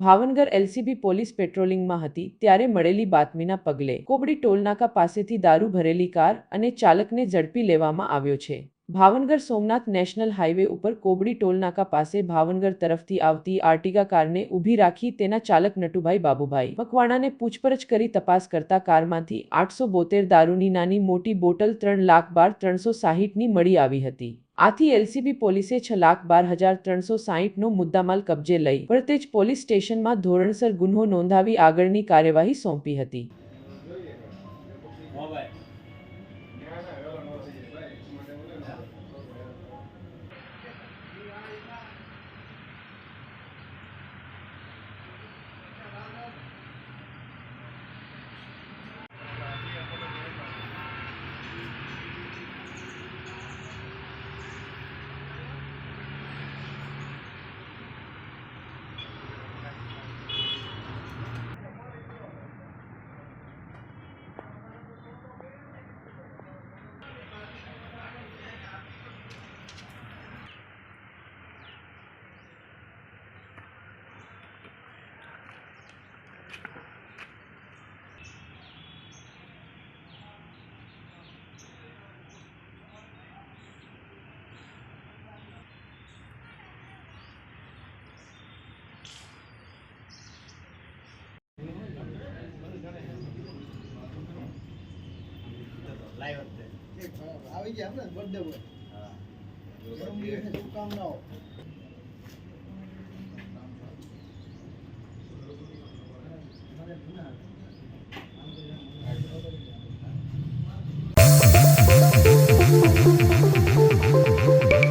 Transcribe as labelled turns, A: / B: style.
A: Bhavnagar LCB police પેટ્રોલિંગમાં હતી ત્યારે મળેલી બાતમીના પગલે કોબડી ટોલનાકા પાસેથી દારૂ ભરેલી કાર અને ચાલકને ઝડપી લેવામાં આવ્યો છે. ભાવનગર સોમનાથ નેશનલ હાઈવે ઉપર કોબડી ટોલનાકા પાસે ભાવનગર તરફથી આવતી આર્ટિગા કારને ઊભી રાખી તેના ચાલક નટુભાઈ બાબુભાઈ મકવાણાને પૂછપરછ કરી તપાસ કરતા કારમાંથી આઠસો બોતેર દારૂની નાની મોટી બોટલ ત્રણ લાખ બાર ત્રણસો સાહીઠની મળી આવી હતી. આથી એલસીબી પોલીસે છ લાખ બાર હજાર ત્રણસો સાહીઠનો મુદ્દામાલ કબજે લઈ વળતેજ પોલીસ સ્ટેશનમાં ધોરણસર ગુન્હો નોંધાવી આગળની કાર્યવાહી સોંપી હતી.
B: મોબાઈલ લાઈવ જ છે
C: આવી ગયા આપણે બર્થડે બોય
B: હા
C: જન્મદિવસની શુભકામનાઓ મને પુના